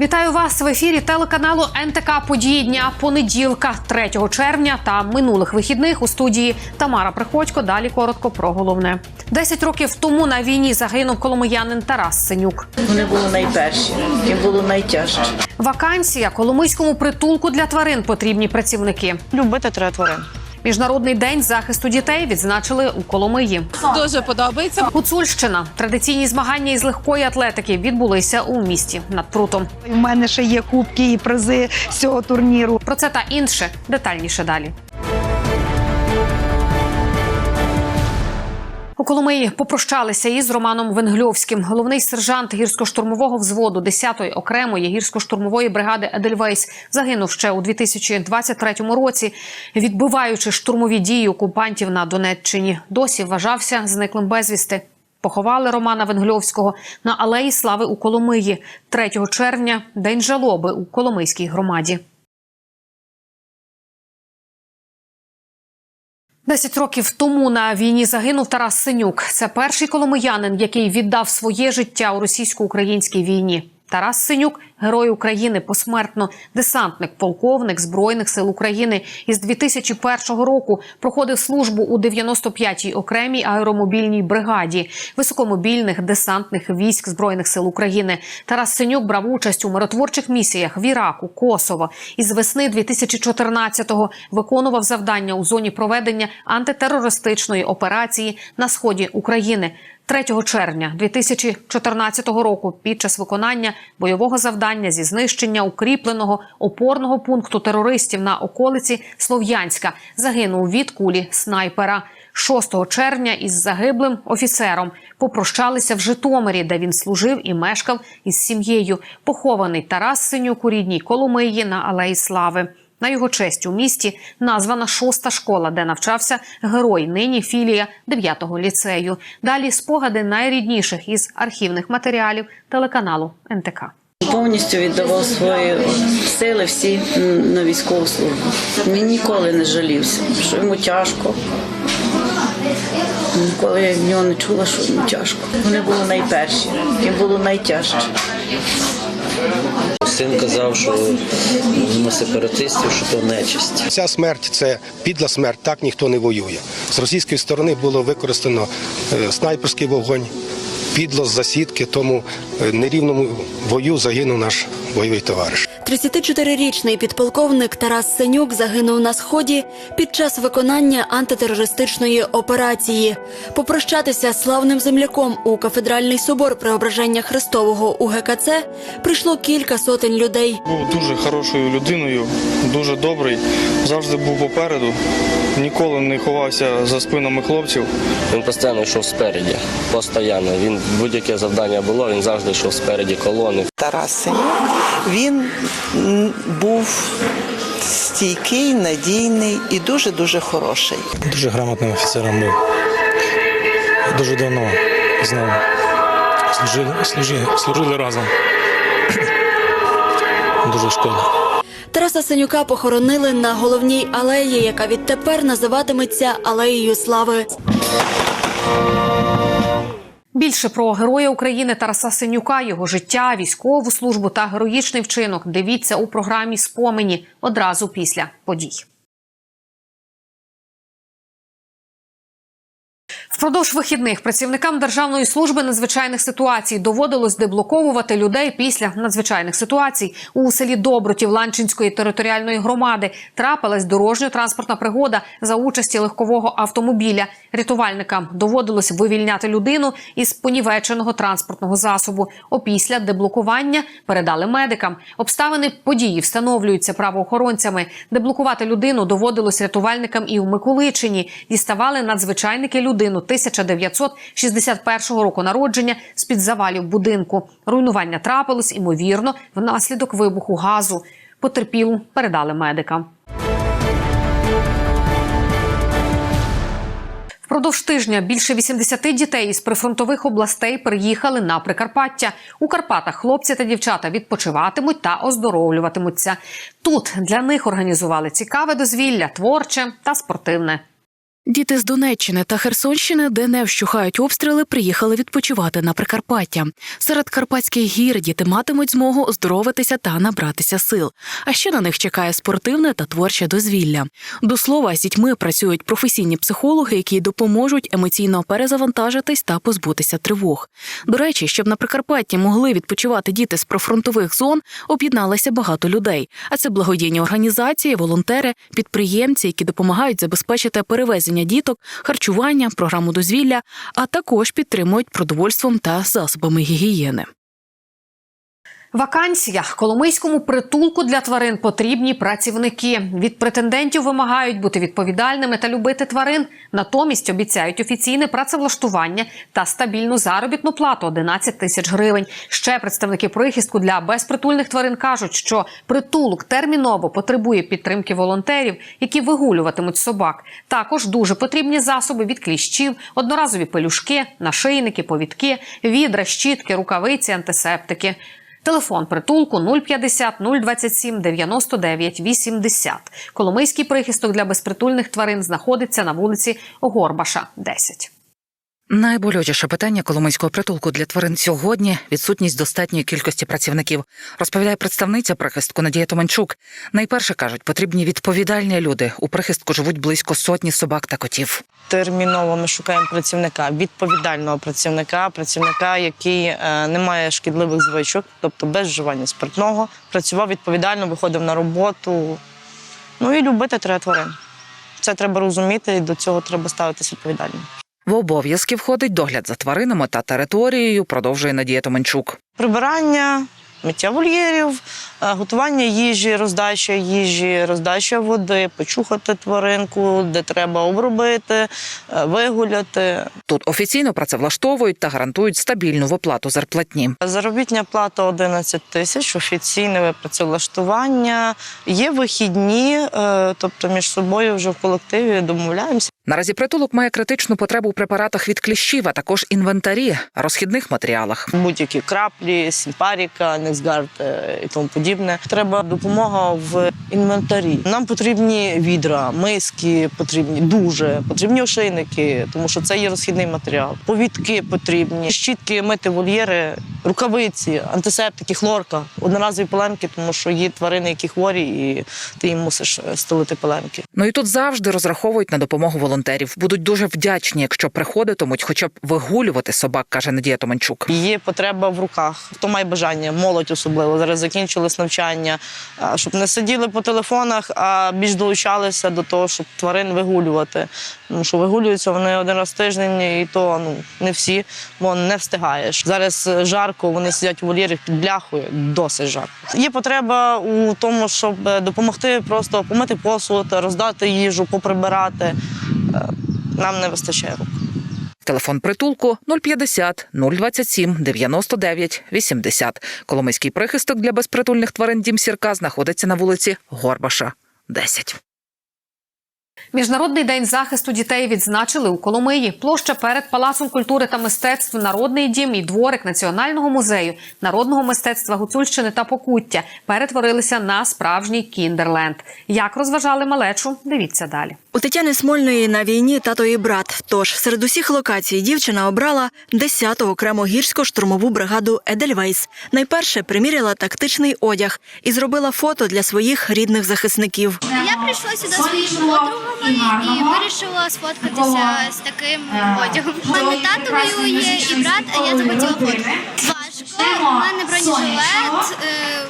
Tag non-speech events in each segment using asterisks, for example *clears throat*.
Вітаю вас в ефірі телеканалу НТК Події дня понеділка, 3 червня та минулих вихідних у студії Тамара Приходько. Далі коротко про головне. Десять років тому на війні загинув коломиянин Тарас Синюк. Вони були найперші, їм було найтяжче. Вакансія коломийському притулку для тварин потрібні працівники. Любити треба тварин. Міжнародний день захисту дітей відзначили у Коломиї. Дуже подобається. Гуцульщина традиційні змагання із легкої атлетики відбулися у місті над прутом. У мене ще є кубки і призи з цього турніру. Про це та інше детальніше далі. Коломиї попрощалися із Романом Венгльовським, головний сержант гірсько-штурмового взводу 10-ї окремої гірсько-штурмової бригади Едельвейс. Загинув ще у 2023 році, відбиваючи штурмові дії окупантів на Донеччині. Досі вважався зниклим безвісти. Поховали Романа Венгльовського на алеї Слави у Коломиї 3 червня, день жалоби у Коломийській громаді. Десять років тому на війні загинув Тарас Синюк. Це перший коломиянин, який віддав своє життя у російсько-українській війні. Тарас Синюк герой України посмертно, десантник, полковник збройних сил України. Із 2001 року проходив службу у 95-й окремій аеромобільній бригаді високомобільних десантних військ збройних сил України. Тарас Синюк брав участь у миротворчих місіях в Іраку, Косово. Із весни 2014-го виконував завдання у зоні проведення антитерористичної операції на сході України. 3 червня 2014 року під час виконання бойового завдання зі знищення укріпленого опорного пункту терористів на околиці Слов'янська загинув від кулі снайпера. 6 червня із загиблим офіцером попрощалися в Житомирі, де він служив і мешкав із сім'єю. Похований Тарас Синюк у рідній Коломиї на Алеї Слави. На його честь у місті названа шоста школа, де навчався герой. Нині філія 9-го ліцею. Далі спогади найрідніших із архівних матеріалів телеканалу НТК. Повністю віддавав свої сили всі на військову службу. Він ніколи не жалівся, що йому тяжко. Ніколи я в нього не чула, що йому тяжко. Вони були найперші, їм було найтяжче. Син казав, що на сепаратистів, що то нечисть. Ця смерть це підла смерть, так ніхто не воює. З російської сторони було використано е, снайперський вогонь, підло з засідки, тому е, нерівному бою загинув наш бойовий товариш. 34-річний підполковник Тарас Сенюк загинув на сході під час виконання антитерористичної операції. Попрощатися з славним земляком у кафедральний собор Преображення Христового у ГКЦ прийшло кілька сотень людей. Був дуже хорошою людиною, дуже добрий, завжди був попереду, ніколи не ховався за спинами хлопців. Він постійно йшов спереді, постійно. Він будь-яке завдання було, він завжди йшов спереді колони. Тарас Синюк, він був стійкий, надійний і дуже-дуже хороший. Дуже грамотним офіцером був. Дуже давно знав. Служили, служили, служили разом. *clears throat* Дуже шкода. Тараса Сенюка похоронили на головній алеї, яка відтепер називатиметься Алеєю Слави. Більше про героя України Тараса Синюка, його життя, військову службу та героїчний вчинок. Дивіться у програмі Спомені одразу після подій. Впродовж вихідних працівникам Державної служби надзвичайних ситуацій доводилось деблоковувати людей після надзвичайних ситуацій. У селі Добротів Ланчинської територіальної громади трапилась дорожньо-транспортна пригода за участі легкового автомобіля. Рятувальникам доводилось вивільняти людину із понівеченого транспортного засобу. Опісля деблокування передали медикам. Обставини події встановлюються правоохоронцями. Деблокувати людину доводилось рятувальникам і в Миколичині. Діставали надзвичайники людину 1961 року народження з під завалів будинку. Руйнування трапилось імовірно внаслідок вибуху газу. Потерпілу передали медикам. Впродовж тижня більше 80 дітей із прифронтових областей приїхали на Прикарпаття. У Карпатах хлопці та дівчата відпочиватимуть та оздоровлюватимуться. Тут для них організували цікаве дозвілля, творче та спортивне. Діти з Донеччини та Херсонщини, де не вщухають обстріли, приїхали відпочивати на Прикарпаття. Серед карпатських гір діти матимуть змогу оздоровитися та набратися сил. А ще на них чекає спортивне та творче дозвілля. До слова, з дітьми працюють професійні психологи, які допоможуть емоційно перезавантажитись та позбутися тривог. До речі, щоб на Прикарпатті могли відпочивати діти з профронтових зон, об'єдналося багато людей. А це благодійні організації, волонтери, підприємці, які допомагають забезпечити перевезення діток, харчування, програму дозвілля, а також підтримують продовольством та засобами гігієни. Вакансія Коломийському притулку для тварин потрібні працівники. Від претендентів вимагають бути відповідальними та любити тварин. Натомість обіцяють офіційне працевлаштування та стабільну заробітну плату 11 тисяч гривень. Ще представники прихистку для безпритульних тварин кажуть, що притулок терміново потребує підтримки волонтерів, які вигулюватимуть собак. Також дуже потрібні засоби від кліщів, одноразові пелюшки, нашийники, повідки, відра, щітки, рукавиці, антисептики. Телефон притулку 050 027 99 80. Коломийський прихисток для безпритульних тварин знаходиться на вулиці Горбаша, 10. Найболючіше питання Коломийського притулку для тварин сьогодні відсутність достатньої кількості працівників, розповідає представниця прихистку Надія Томанчук. Найперше кажуть, потрібні відповідальні люди. У прихистку живуть близько сотні собак та котів. Терміново ми шукаємо працівника, відповідального працівника, працівника, який е, не має шкідливих звичок, тобто без вживання спиртного, працював відповідально, виходив на роботу. Ну і любити треба тварин. Це треба розуміти, і до цього треба ставитися відповідально. В обов'язки входить догляд за тваринами та територією, продовжує Надія Томанчук. Прибирання, миття вольєрів, е, готування їжі, роздача їжі, роздача води, почухати тваринку, де треба обробити, е, вигуляти. Тут офіційно працевлаштовують та гарантують стабільну виплату зарплатні. Заробітня плата 11 тисяч, офіційне працевлаштування. Є вихідні, е, тобто між собою вже в колективі домовляємося. Наразі притулок має критичну потребу у препаратах від кліщів, а також інвентарі, розхідних матеріалах. Будь-які краплі, сімпаріка, Нексгард е, і тому подібне. Треба допомога в інвентарі. Нам потрібні відра, миски потрібні дуже, потрібні ошейники, тому що це є розхідний матеріал. Повідки потрібні, щітки, мити вольєри, рукавиці, антисептики, хлорка, одноразові пеленки, тому що є тварини, які хворі, і ти їм мусиш е, стелити пеленки. Ну і тут завжди розраховують на допомогу волонтерів. Будуть дуже вдячні, якщо приходитимуть, хоча б вигулювати собак, каже Надія Томанчук. Є потреба в руках. Хто має бажання, молодь особливо. Зараз закінчилось навчання, щоб не сиділи по телефонах, а більш долучалися до того, щоб тварин вигулювати. Тому що вигулюються вони один раз в тиждень, і то ну не всі, бо не встигаєш. Зараз жарко, вони сидять у вольєрах під бляхою, досить жарко. Є потреба у тому, щоб допомогти просто помити посуд, роздати їжу, поприбирати. Е, Нам не вистачає рук. Телефон притулку 050 027 99 80. Коломийський прихисток для безпритульних тварин Дім Сірка знаходиться на вулиці Горбаша, 10. Міжнародний день захисту дітей відзначили у Коломиї. Площа перед Палацом культури та мистецтв, народний дім і дворик Національного музею народного мистецтва Гуцульщини та Покуття перетворилися на справжній кіндерленд. Як розважали малечу? Дивіться далі. У Тетяни Смольної на війні тато і брат. Тож серед усіх локацій дівчина обрала 10-ту окрему гірсько-штурмову бригаду Едельвейс. Найперше приміряла тактичний одяг і зробила фото для своїх рідних захисників. Я прийшла сюди зі своїми подругами і вирішила сфоткатися з таким одягом. У мене тато воює і брат, а я захотіла фото. Важко. У мене бронежилет, е,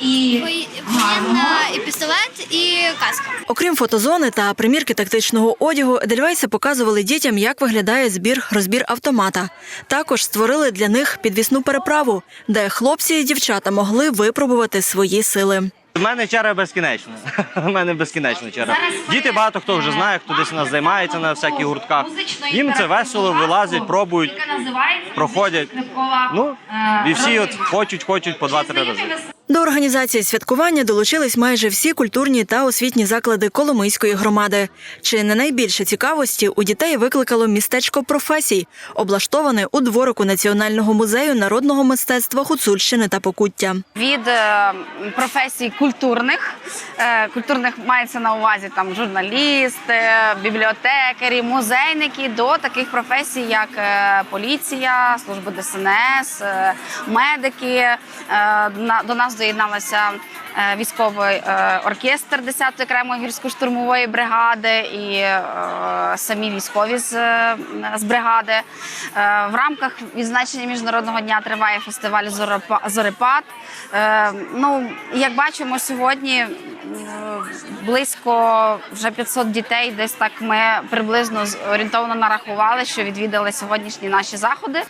воєнна і пістолет, і каска. Окрім фотозони та примірки тактичного одягу, Едельвейси показували дітям, як виглядає збір розбір автомата. Також створили для них підвісну переправу, де хлопці і дівчата могли випробувати свої сили. У мене черга безкінечна. *laughs* У мене безкінечна черга. Діти багато хто вже знає, хто десь у нас займається на всяких гуртках. Їм це весело, вилазять, пробують, проходять. Ну і всі от хочуть, хочуть по два-три рази. До організації святкування долучились майже всі культурні та освітні заклади Коломийської громади. Чи не найбільше цікавості у дітей викликало містечко професій, облаштоване у дворику Національного музею народного мистецтва Гуцульщини та Покуття. від е, професій культурних. Е, Культурних мається на увазі там журналісти, бібліотекарі, музейники до таких професій, як е, поліція, служба ДСНС, медики. До нас доєдналася е, військовий е, оркестр 10-ї окремої гірсько-штурмової бригади і е, самі військові з, з бригади. В рамках відзначення міжнародного дня триває фестиваль «Зоропа- Зорепад. Ну, як бачимо, сьогодні близько вже 500 дітей, десь так ми приблизно орієнтовно нарахували, що відвідали сьогоднішні наші заходи.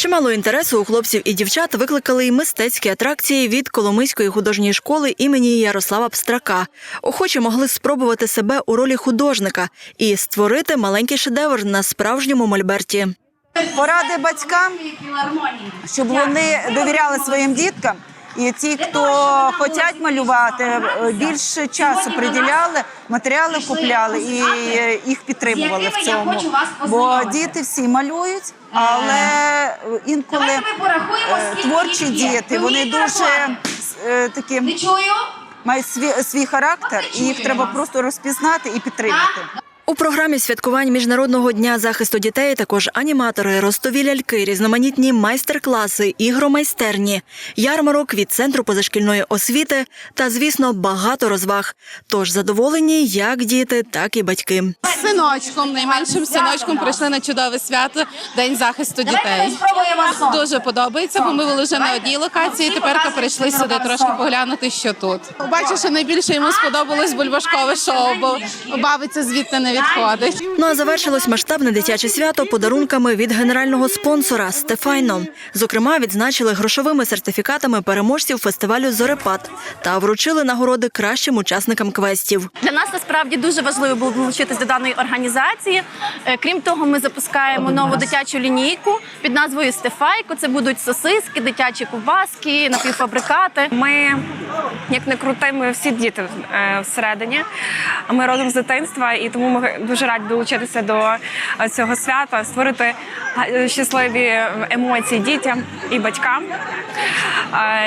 Чимало інтересу у хлопців і дівчат викликали й мистецькі атракції від Коломийської художньої школи імені Ярослава Пстрака. Охочі могли спробувати себе у ролі художника і створити маленький шедевр на справжньому мольберті. Поради батькам, щоб вони довіряли своїм діткам. І ті, хто хочуть малювати, е, більше часу приділяли, матеріали купляли і е, їх підтримували в цьому. Бо діти всі малюють, але е, інколи е, творчі діти, вони дуже е, такі мають свій, свій характер, і їх треба просто розпізнати і підтримати. У програмі святкувань Міжнародного дня захисту дітей також аніматори, ростові ляльки, різноманітні майстер-класи, ігромайстерні, ярмарок від центру позашкільної освіти та, звісно, багато розваг. Тож задоволені як діти, так і батьки. З синочком, найменшим синочком прийшли на чудове свято День захисту дітей. Дуже подобається, бо ми були вже на одній локації. Тепер прийшли сюди трошки поглянути, що тут. Бачу, що найбільше йому сподобалось бульбашкове шоу, бо бавиться звідти не відходить. Ну а завершилось масштабне дитяче свято подарунками від генерального спонсора Стефайно. Зокрема, відзначили грошовими сертифікатами переможців фестивалю Зорепад та вручили нагороди кращим учасникам квестів. Для нас насправді дуже важливо було долучитись до даної організації. Е, Крім того, ми запускаємо нову дитячу лінійку під назвою Стефайко. Це будуть сосиски, дитячі ковбаски, напівфабрикати. Ми, як не крути, ми всі діти е, всередині. Ми родом з дитинства, і тому ми дуже раді долучитися до цього свята, створити щасливі емоції дітям і батькам.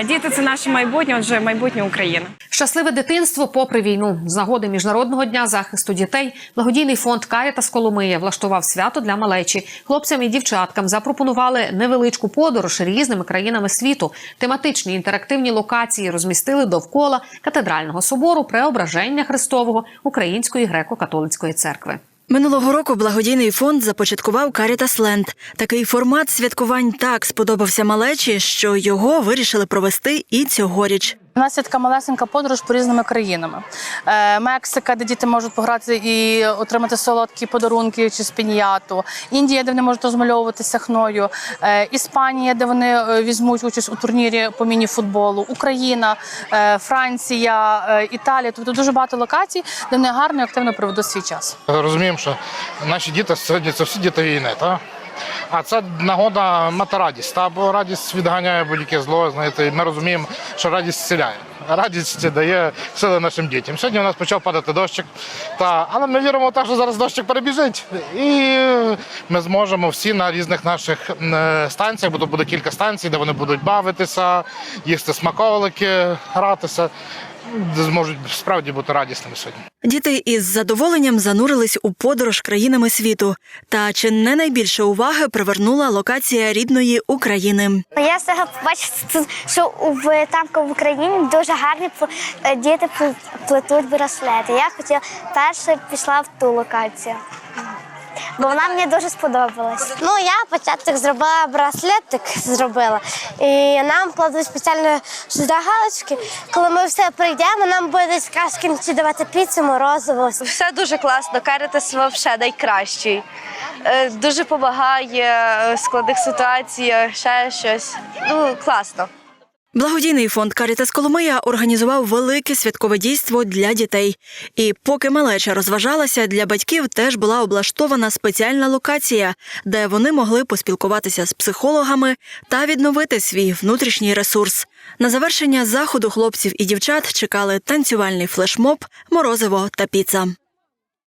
Діти це наше майбутнє, отже, майбутнє України. Щасливе дитинство попри війну. З нагоди міжнародного дня захисту дітей благодійний фонд Карітас Коломия влаштував свято для малечі. Хлопцям і дівчаткам запропонували невеличку подорож різними країнами світу. Тематичні інтерактивні локації розмістили довкола катедрального собору Преображення Христового Української греко-католицької церкви. Минулого року благодійний фонд започаткував Caritas Land. Такий формат святкувань так сподобався малечі, що його вирішили провести і цьогоріч. У нас є така малесенька подорож по різними країнами. Е, Мексика, де діти можуть пограти і отримати солодкі подарунки чи спіняту. Індія, де вони можуть розмальовуватися хною. Е, Іспанія, де вони е, візьмуть участь у турнірі по міні-футболу. Україна, е, Франція, е, Італія. Тобто дуже багато локацій, де вони гарно і активно проведуть свій час. Розуміємо, що наші діти сьогодні це всі діти війни, так? А це нагода мати радість, та? бо радість відганяє будь-яке зло. Знаєте, ми розуміємо, що радість зціляє. Радість дає сили нашим дітям. Сьогодні у нас почав падати дощик, та, але ми віримо в те, що зараз дощик перебіжить. І ми зможемо всі на різних наших е, станціях, бо тут буде кілька станцій, де вони будуть бавитися, їсти смаколики, гратися. Зможуть справді бути радісними сьогодні. Діти із задоволенням занурились у подорож країнами світу. Та чи не найбільше уваги привернула локація рідної України? Я цього побачила, що в там в Україні дуже гарні е, діти плетуть браслети. Я хотіла перше пішла в ту локацію. Бо вона мені дуже сподобалась. Ну я початок зробила браслетик, зробила, і нам кладуть спеціально сюди галочки. Коли ми все прийдемо, нам буде в кінці давати піцу, морозиво. Все дуже класно. Каритас взагалі найкращий. Е, Дуже допомагає в складних ситуаціях, ще щось. Ну, класно. Благодійний фонд Карітас Коломия організував велике святкове дійство для дітей. І поки малеча розважалася, для батьків теж була облаштована спеціальна локація, де вони могли поспілкуватися з психологами та відновити свій внутрішній ресурс. На завершення заходу хлопців і дівчат чекали танцювальний флешмоб, морозиво та піца.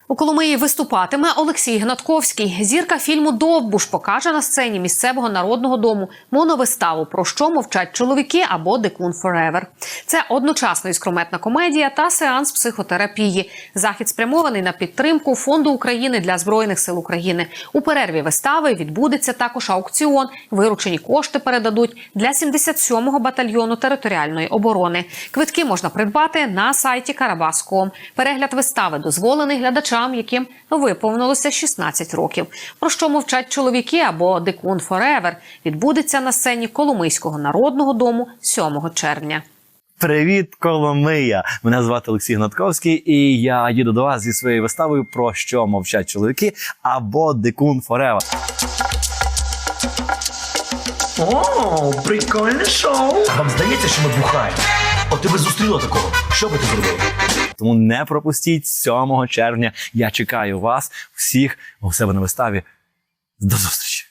У Коломиї виступатиме Олексій Гнатковський. Зірка фільму Довбуш покаже на сцені місцевого народного дому моновиставу про що мовчать чоловіки або Декун Форевер. Це одночасно іскрометна комедія та сеанс психотерапії. Захід спрямований на підтримку фонду України для збройних сил України. У перерві вистави відбудеться також аукціон. Виручені кошти передадуть для 77-го батальйону територіальної оборони. Квитки можна придбати на сайті Карабас.ком. Перегляд вистави дозволений глядачам, яким виповнилося 16 років. Про що мовчать чоловіки або Декун Форевер відбудеться на сцені Коломийського народного дому 7 червня. Привіт, Коломия! Мене звати Олексій Гнатковський, і я їду до вас зі своєю виставою про що мовчать чоловіки або Дикун Форева. О, прикольне шоу. Вам здається, що ми бухаємо? От ти би зустріла такого. Що би ти зробив? Тому не пропустіть 7 червня. Я чекаю вас всіх у себе на виставі. До зустрічі!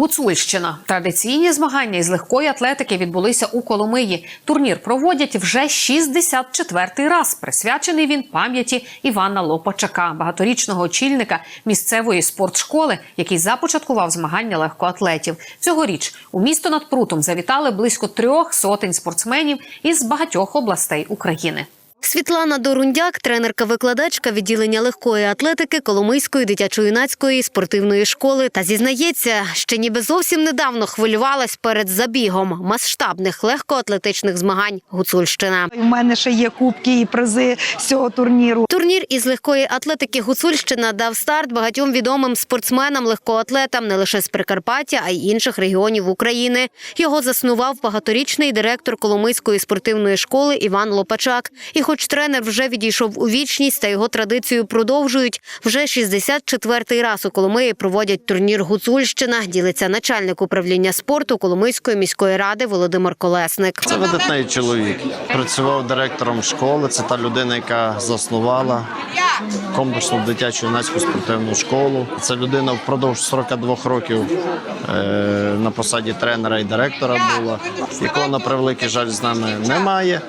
Гуцульщина. Традиційні змагання із легкої атлетики відбулися у Коломиї. Турнір проводять вже 64-й раз. Присвячений він пам'яті Івана Лопачака, багаторічного очільника місцевої спортшколи, який започаткував змагання легкоатлетів. Цьогоріч у місто над Прутом завітали близько трьох сотень спортсменів із багатьох областей України. Світлана Дорундяк, тренерка-викладачка відділення легкої атлетики Коломийської дитячо-юнацької спортивної школи, та зізнається, що ніби зовсім недавно хвилювалась перед забігом масштабних легкоатлетичних змагань Гуцульщина. У мене ще є кубки і призи з цього турніру. Турнір із легкої атлетики Гуцульщина дав старт багатьом відомим спортсменам, легкоатлетам не лише з Прикарпаття, а й інших регіонів України. Його заснував багаторічний директор Коломийської спортивної школи Іван Лопачак. І хоч тренер вже відійшов у вічність та його традицію продовжують, вже 64-й раз у Коломиї проводять турнір Гуцульщина. Ділиться начальник управління спорту Коломийської міської ради Володимир Колесник. Це видатний чоловік. Працював директором школи. Це та людина, яка заснувала комплексну дитячу юнацьку спортивну школу. Це людина впродовж 42 років е, на посаді тренера і директора була, якого на превеликий жаль з нами немає.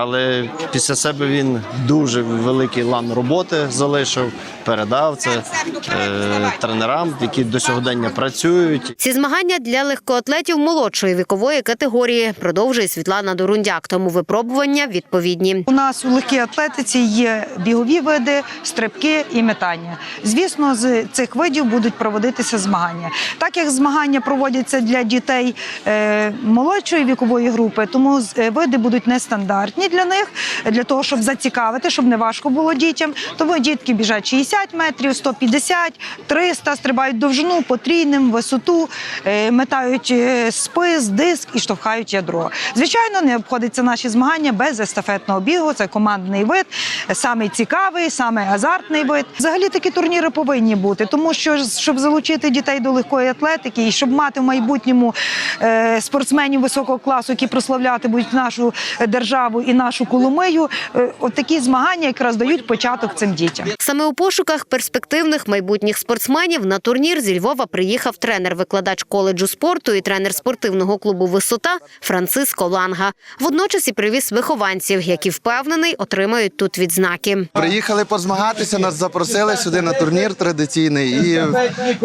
Але після себе він дуже великий лан роботи залишив, передав це е, тренерам, які до сьогодення працюють. Ці змагання для легкоатлетів молодшої вікової категорії продовжує Світлана Дорундяк. Тому випробування відповідні. У нас у легкій атлетиці є бігові види, стрибки і метання. Звісно, з цих видів будуть проводитися змагання. Так як змагання проводяться для дітей е, молодшої вікової групи, тому з- е, види будуть нестандартні для них, для того, щоб зацікавити, щоб не важко було дітям. Тому дітки біжать 60 метрів, 150, 300, стрибають довжину, потрійним, висоту, е, метають е, спис, диск і штовхають ядро. Звичайно, не обходиться наші змагання без естафетного бігу. Це командний вид, самий цікавий, самий азартний вид. Взагалі такі турніри повинні бути, тому що щоб залучити дітей до легкої атлетики і щоб мати в майбутньому е, спортсменів високого класу, які прославлятимуть нашу державу і нашу Коломию, е, от такі змагання якраз дають початок цим дітям. Саме у пошуках перспективних майбутніх спортсменів на турнір зі Львова приїхав тренер-викладач коледжу спорту і тренер спортивного клубу Висота Франциско Ланга. Водночас і привіз вихованців, які впевнений отримають тут відзнаки. Приїхали позмагатися, нас запросили сюди на турнір традиційний. І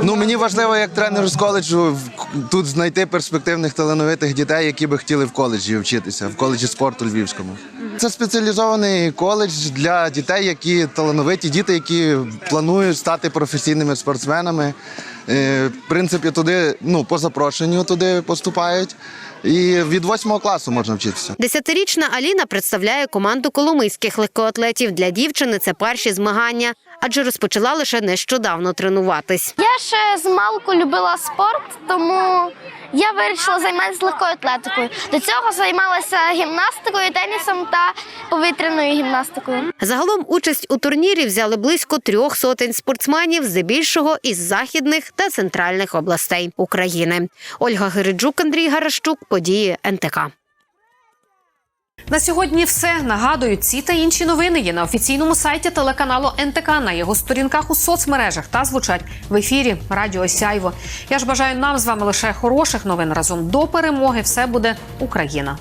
ну мені важливо, як тренеру з коледжу в- тут знайти перспективних талановитих дітей, які би хотіли в коледжі вчитися, в коледжі спорту Львівському. Це спеціалізований коледж для дітей, які талановиті, діти, які планують стати професійними спортсменами. Е, В принципі, туди ну по запрошенню туди поступають. І від восьмого класу можна вчитися. Десятирічна Аліна представляє команду коломийських легкоатлетів. Для дівчини це перші змагання, адже розпочала лише нещодавно тренуватись. Я ще з малку любила спорт, тому Я вирішила займатися легкою атлетикою. До цього займалася гімнастикою, тенісом та повітряною гімнастикою. Загалом участь у турнірі взяли близько трьох сотень спортсменів, здебільшого із західних та центральних областей України. Ольга Гириджук, Андрій Гарашчук, події НТК. На сьогодні все. Нагадую, ці та інші новини є на офіційному сайті телеканалу НТК, на його сторінках у соцмережах та звучать в ефірі Радіо Сяйво. Я ж бажаю нам з вами лише хороших новин разом до перемоги. Все буде Україна.